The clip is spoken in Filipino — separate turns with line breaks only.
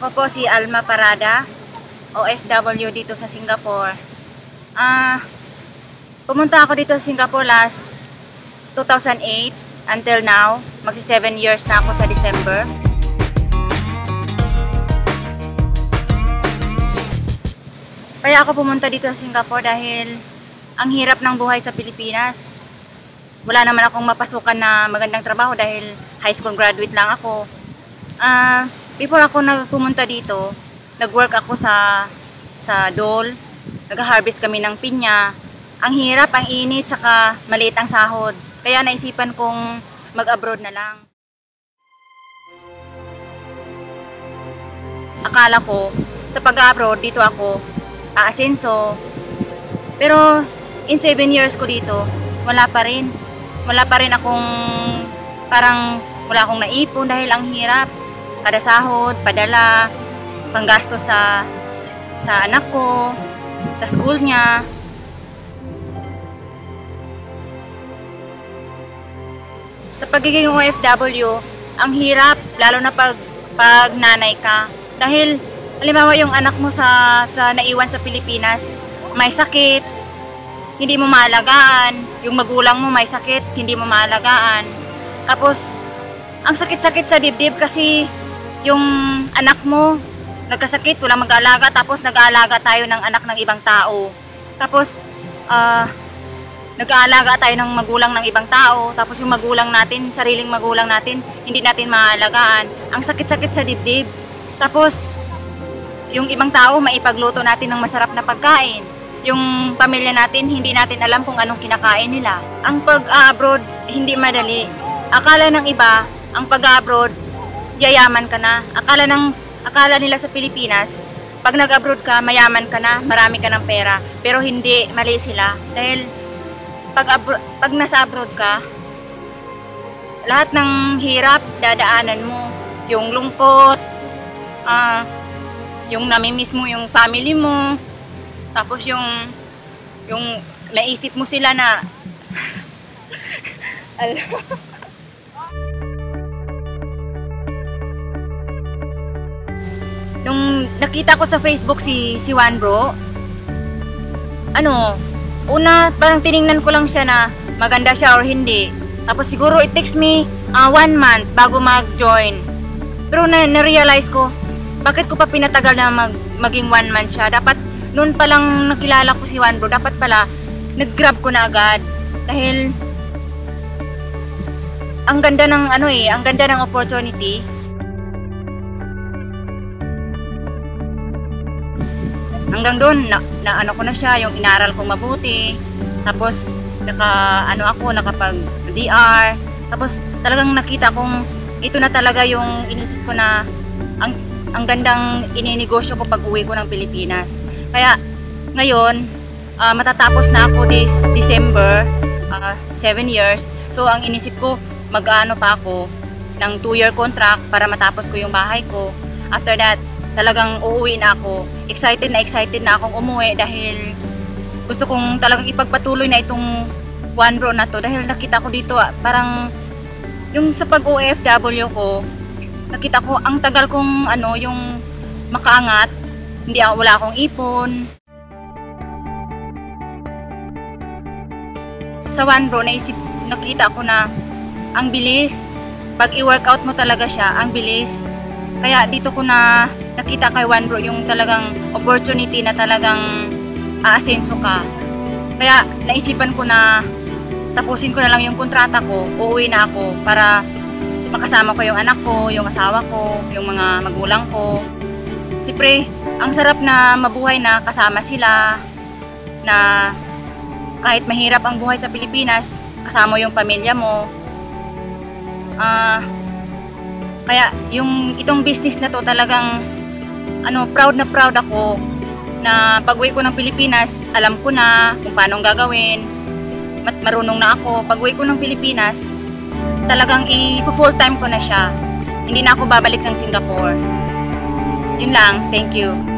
Ako po si Alma Parada, OFW dito sa Singapore. Ah, pumunta ako dito sa Singapore last 2008 until now. Magsi 7 years na ako sa December. Kaya ako pumunta dito sa Singapore dahil ang hirap ng buhay sa Pilipinas. Wala naman akong mapasukan na magandang trabaho dahil high school graduate lang ako. Ah, before ako nagpumunta dito, nag-work ako sa sa Dole. Nag-harvest kami ng pinya. Ang hirap, ang init, tsaka maliit ang sahod. Kaya naisipan kong mag-abroad na lang. Akala ko, sa pag-abroad, dito ako aasenso. Pero in 7 years ko dito, wala pa rin. Wala pa rin akong parang wala akong naipon dahil ang hirap. Kada sahod, padala, panggasto sa sa anak ko, sa school niya. Sa pagiging OFW, ang hirap lalo na pag pag nanay ka. Dahil halimbawa yung anak mo sa sa naiwan sa Pilipinas, may sakit, hindi mo maalagaan, yung magulang mo may sakit, hindi mo maalagaan. Tapos ang sakit-sakit sa dibdib kasi yung anak mo nagkasakit, walang mag-aalaga, tapos nag-aalaga tayo ng anak ng ibang tao. Tapos, ah, nag-aalaga tayo ng magulang ng ibang tao, tapos yung magulang natin, sariling magulang natin, hindi natin maalagaan. Ang sakit-sakit sa dibdib. Tapos, yung ibang tao, maipagluto natin ng masarap na pagkain. Yung pamilya natin, hindi natin alam kung anong kinakain nila. Ang pag-abroad, hindi madali. Akala ng iba, ang pag-abroad, yayaman ka na. Akala ng akala nila sa Pilipinas, pag nag-abroad ka, mayaman ka na, marami ka ng pera. Pero hindi, mali sila. Dahil pag, abro- pag nasa abroad ka, lahat ng hirap, dadaanan mo. Yung lungkot, ah, yung namimiss mo yung family mo, tapos yung, yung naisip mo sila na, alam, Nung nakita ko sa Facebook si si Juan Bro, ano, una parang tiningnan ko lang siya na maganda siya or hindi. Tapos siguro it takes me uh, one month bago mag-join. Pero na, na-realize ko, bakit ko pa pinatagal na mag, maging one month siya? Dapat noon pa lang nakilala ko si Juan Bro, dapat pala nag-grab ko na agad. Dahil ang ganda ng ano eh, ang ganda ng opportunity hanggang doon na, na ano ko na siya yung inaral kong mabuti tapos naka ano ako nakapag DR tapos talagang nakita kong ito na talaga yung inisip ko na ang ang gandang ininegosyo ko pag uwi ko ng Pilipinas. Kaya ngayon uh, matatapos na ako this December 7 uh, years. So ang inisip ko mag-ano pa ako ng 2 year contract para matapos ko yung bahay ko. After that talagang uuwi na ako. Excited na excited na akong umuwi dahil gusto kong talagang ipagpatuloy na itong one bro na to. Dahil nakita ko dito ah, parang yung sa pag OFW ko nakita ko ang tagal kong ano yung makaangat. Hindi ako wala akong ipon. Sa one bro naisip nakita ko na ang bilis. Pag i-workout mo talaga siya ang bilis. Kaya dito ko na nakita kay One Bro yung talagang opportunity na talagang aasenso ka. Kaya naisipan ko na tapusin ko na lang yung kontrata ko, uuwi na ako para makasama ko yung anak ko, yung asawa ko, yung mga magulang ko. Siyempre, ang sarap na mabuhay na kasama sila, na kahit mahirap ang buhay sa Pilipinas, kasama yung pamilya mo. Uh, kaya yung itong business na to talagang ano, proud na proud ako na pag-uwi ko ng Pilipinas, alam ko na kung paano gagawin. Marunong na ako. Pag-uwi ko ng Pilipinas, talagang i-full time ko na siya. Hindi na ako babalik ng Singapore. Yun lang. Thank you.